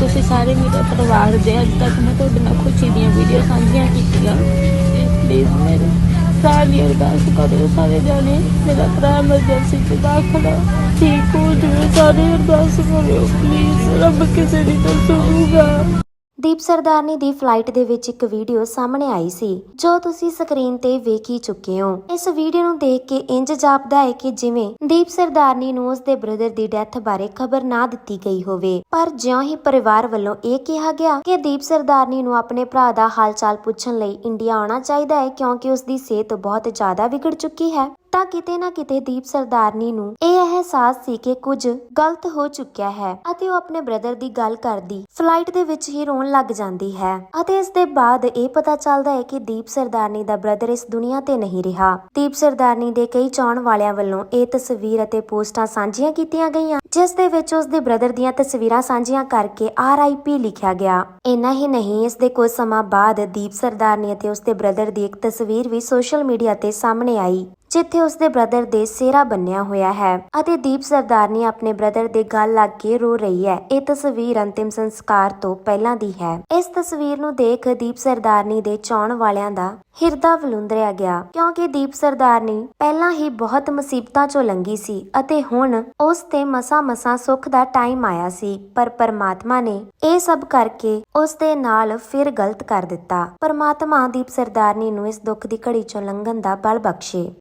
ਤੁਸੀਂ ਸਾਰੇ ਮੇਰੇ ਪਰਿਵਾਰ ਦੇ ਅੱਜ ਤੱਕ ਮੈਂ ਤੁਹਾਡੇ ਨਾਲ ਖੁਸ਼ੀ ਦੀਆਂ ਵੀਡੀਓ ਸਾਂਝੀਆਂ ਕੀਤੀਆਂ। ਪਲੀਜ਼ ਮੇਰੇ ਸਾਰੀ ਅਰਦਾਸ ਕਰੋ, ਸਾਰੇ ਜਾਣੇ ਮੇਰਾ ਭਰਾ ਐਮਰਜੈਂਸੀ ਚ ਦਾਖਲ ਠੀਕ ਹੋ ਜਾਵੇ ਸਾਰੇ ਅਰਦਾਸ ਕਰਿਓ। ਪਲੀਜ਼ ਰੱਬ ਕਿਸੇ ਦੀ ਤਾਂ ਸੁਣੂਗਾ। ਦੀਪ ਸਰਦਾਰਨੀ ਦੀ ਫਲਾਈਟ ਦੇ ਵਿੱਚ ਇੱਕ ਵੀਡੀਓ ਸਾਹਮਣੇ ਆਈ ਸੀ, ਜੋ ਤੁਸੀਂ ਸਕਰੀਨ ਤੇ ਵੇਖ ਹੀ ਚੁੱਕੇ ਹੋ। ਇਸ ਵੀਡੀਓ ਨੂੰ ਦੇਖ ਕੇ ਇੰਜ ਜਾਪਦਾ ਹੈ ਕਿ ਜਿਵੇਂ ਦੀਪ ਸਰਦਾਰਨੀ ਨੂੰ ਉਸ ਦੇ ਬ੍ਰਦਰ ਦੀ ਡੈਥ ਬਾਰੇ ਖਬਰ ਨਾ ਦਿੱਤੀ ਗਈ ਹੋਵੇ। ਪਰ ਜਿਉਂ ਹੀ ਪਰਿਵਾਰ ਵੱਲੋਂ ਇਹ ਕਿਹਾ ਗਿਆ ਕਿ ਦੀਪ ਸਰਦਾਰਨੀ ਨੂੰ ਆਪਣੇ ਭਰਾ ਦਾ ਹਾਲਚਾਲ ਪੁੱਛਣ ਲਈ ਇੰਡੀਆ ਆਉਣਾ ਚਾਹੀਦਾ ਹੈ, ਕਿਉਂਕਿ ਉਸ ਦੀ ਸਿਹਤ ਬਹੁਤ ਜ਼ਿਆਦਾ ਵਿਗੜ ਚੁੱਕੀ ਹੈ। ਤਾਂ ਕਿਤੇ ਨਾ ਕਿਤੇ ਦੀਪ ਸਰਦਾਰਨੀ ਨੂੰ ਇਹ ਅਹਿਸਾਸ ਸੀ ਕਿ ਕੁਝ ਗਲਤ ਹੋ ਚੁੱਕਿਆ ਹੈ ਅਤੇ ਉਹ ਆਪਣੇ ਬ੍ਰਦਰ ਦੀ ਗੱਲ ਕਰਦੀ। ਫਲਾਈਟ ਦੇ ਵਿੱਚ ਹੀ ਰੋਣ ਲੱਗ ਜਾਂਦੀ ਹੈ ਅਤੇ ਇਸ ਦੇ ਬਾਅਦ ਇਹ ਪਤਾ ਚੱਲਦਾ ਹੈ ਕਿ ਦੀਪ ਸਰਦਾਰਨੀ ਦਾ ਬ੍ਰਦਰ ਇਸ ਦੁਨੀਆ ਤੇ ਨਹੀਂ ਰਿਹਾ। ਦੀਪ ਸਰਦਾਰਨੀ ਦੇ ਕਈ ਚਾਹਣ ਵਾਲਿਆਂ ਵੱਲੋਂ ਇਹ ਤਸਵੀਰ ਅਤੇ ਪੋਸਟਾਂ ਸਾਂਝੀਆਂ ਕੀਤੀਆਂ ਗਈਆਂ, ਜਿਸ ਦੇ ਵਿੱਚ ਉਸ ਦੇ ਬ੍ਰਦਰ ਦੀਆਂ ਤਸਵੀਰਾਂ ਸਾਂਝੀਆਂ ਕਰਕੇ ਆਰ.ਆਈ.ਪੀ ਲਿਖਿਆ ਗਿਆ। ਇੰਨਾ ਹੀ ਨਹੀਂ, ਇਸ ਦੇ ਕੁਝ ਸਮਾਂ ਬਾਅਦ ਦੀਪ ਸਰਦਾਰਨੀ ਅਤੇ ਉਸ ਦੇ ਬ੍ਰਦਰ ਦੀ ਇੱਕ ਤਸਵੀਰ ਵੀ ਸੋਸ਼ਲ ਮੀਡੀਆ ਤੇ ਸਾਹਮਣੇ ਆਈ। ਜਿੱਥੇ ਉਸਦੇ ਬ੍ਰਦਰ ਦੇ ਸਿਹਰਾ ਬੰਨਿਆ ਹੋਇਆ ਹੈ ਅਤੇ ਦੀਪ ਸਰਦਾਰਨੀ ਆਪਣੇ ਬ੍ਰਦਰ ਦੇ ਗਲ ਲੱਗ ਕੇ ਰੋ ਰਹੀ ਹੈ। ਇਹ ਤਸਵੀਰ ਅੰਤਿਮ ਸੰਸਕਾਰ ਤੋਂ ਪਹਿਲਾਂ ਦੀ ਹੈ। ਇਸ ਤਸਵੀਰ ਨੂੰ ਦੇਖ ਦੀਪ ਸਰਦਾਰਨੀ ਦੇ ਚਾਹਣ ਵਾਲਿਆਂ ਦਾ ਹਿਰਦਾ ਵਲੁੰਦਰਿਆ ਗਿਆ ਕਿਉਂਕਿ ਦੀਪ ਸਰਦਾਰਨੀ ਪਹਿਲਾਂ ਹੀ ਬਹੁਤ ਮੁਸੀਬਤਾਂ ਚੋਂ ਲੰਗੀ ਸੀ ਅਤੇ ਹੁਣ ਉਸ ਤੇ ਮਸਾ-ਮਸਾ ਸੁੱਖ ਦਾ ਟਾਈਮ ਆਇਆ ਸੀ। ਪਰ ਪਰਮਾਤਮਾ ਨੇ ਇਹ ਸਭ ਕਰਕੇ ਉਸ ਦੇ ਨਾਲ ਫਿਰ ਗਲਤ ਕਰ ਦਿੱਤਾ। ਪਰਮਾਤਮਾ ਦੀਪ ਸਰਦਾਰਨੀ ਨੂੰ ਇਸ ਦੁੱਖ ਦੀ ਘੜੀ ਚੋਂ ਲੰਘਣ ਦਾ ਬਲ ਬਖਸ਼ੇ।